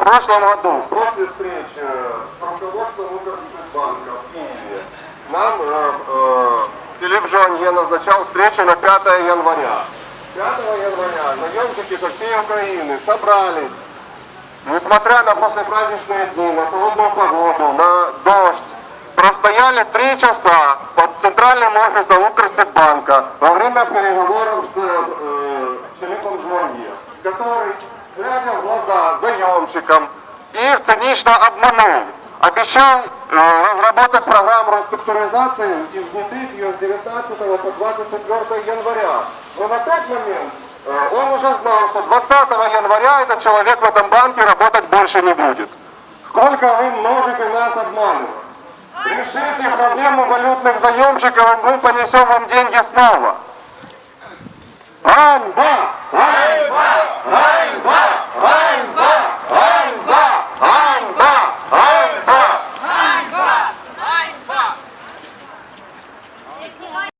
В прошлом году, после встречи с руководством Укрсбанка в Киеве, нам э, э, Филипп Жонье назначал встречу на 5 января. 5 января заемщики со всей Украины собрались, несмотря на послепраздничные дни, на холодную погоду, на дождь, простояли три часа под центральным офисом Укрсибанка во время переговоров с э, Филиппом Жонье, который, глядя в глаза заемщикам, их цинично обманул. Обещал разработать программу реструктуризации и внедрить ее с 19 по 24 января. Но на тот момент он уже знал, что 20 января этот человек в этом банке работать больше не будет. Сколько вы можете нас обманывать? Решите проблему валютных заемщиков, и мы понесем вам деньги снова. Ганьба!